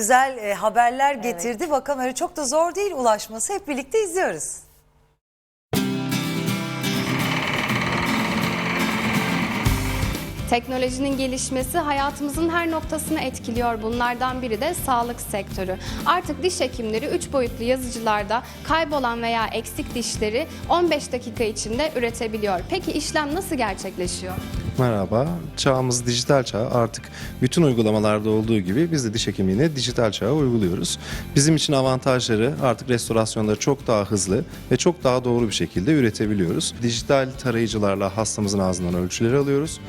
güzel e, haberler getirdi. Bakalım öyle çok da zor değil ulaşması. Hep birlikte izliyoruz. Teknolojinin gelişmesi hayatımızın her noktasını etkiliyor. Bunlardan biri de sağlık sektörü. Artık diş hekimleri 3 boyutlu yazıcılarda kaybolan veya eksik dişleri 15 dakika içinde üretebiliyor. Peki işlem nasıl gerçekleşiyor? Merhaba. Çağımız dijital çağ. Artık bütün uygulamalarda olduğu gibi biz de diş hekimliğine dijital çağa uyguluyoruz. Bizim için avantajları artık restorasyonları çok daha hızlı ve çok daha doğru bir şekilde üretebiliyoruz. Dijital tarayıcılarla hastamızın ağzından ölçüleri alıyoruz.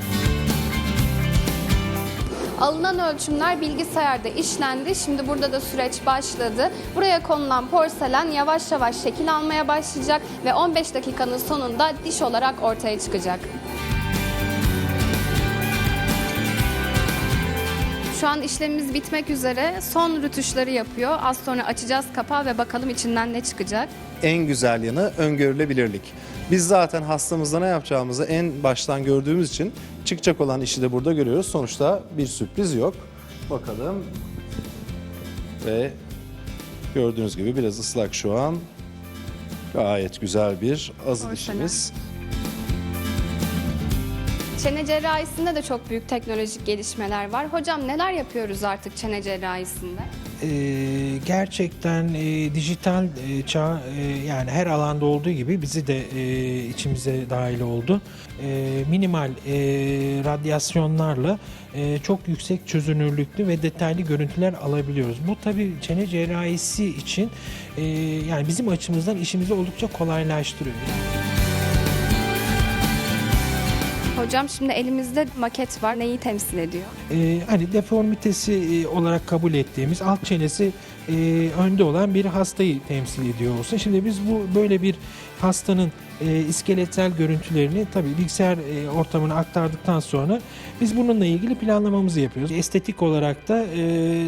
Alınan ölçümler bilgisayarda işlendi. Şimdi burada da süreç başladı. Buraya konulan porselen yavaş yavaş şekil almaya başlayacak ve 15 dakikanın sonunda diş olarak ortaya çıkacak. Şu an işlemimiz bitmek üzere. Son rütuşları yapıyor. Az sonra açacağız kapağı ve bakalım içinden ne çıkacak. En güzel yanı öngörülebilirlik. Biz zaten hastamızda ne yapacağımızı en baştan gördüğümüz için çıkacak olan işi de burada görüyoruz. Sonuçta bir sürpriz yok. Bakalım. Ve gördüğünüz gibi biraz ıslak şu an. Gayet güzel bir azı dişimiz. Çene cerrahisinde de çok büyük teknolojik gelişmeler var. Hocam neler yapıyoruz artık çene cerrahisinde? Ee, gerçekten e, dijital e, çağ e, yani her alanda olduğu gibi bizi de e, içimize dahil oldu. E, minimal e, radyasyonlarla e, çok yüksek çözünürlüklü ve detaylı görüntüler alabiliyoruz. Bu tabii çene cerrahisi için e, yani bizim açımızdan işimizi oldukça kolaylaştırıyor. Hocam şimdi elimizde maket var. Neyi temsil ediyor? Ee, hani deformitesi e, olarak kabul ettiğimiz alt çenesi e, önde olan bir hastayı temsil ediyor olsun. Şimdi biz bu böyle bir hastanın e, iskeletel görüntülerini tabii bilgisayar e, ortamına aktardıktan sonra biz bununla ilgili planlamamızı yapıyoruz. Estetik olarak da e,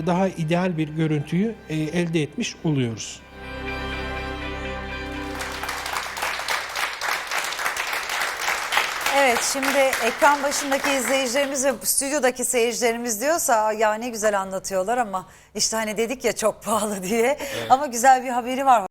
daha ideal bir görüntüyü e, elde etmiş oluyoruz. Evet şimdi ekran başındaki izleyicilerimiz ve stüdyodaki seyircilerimiz diyorsa ya ne güzel anlatıyorlar ama işte hani dedik ya çok pahalı diye. Ama güzel bir haberi var.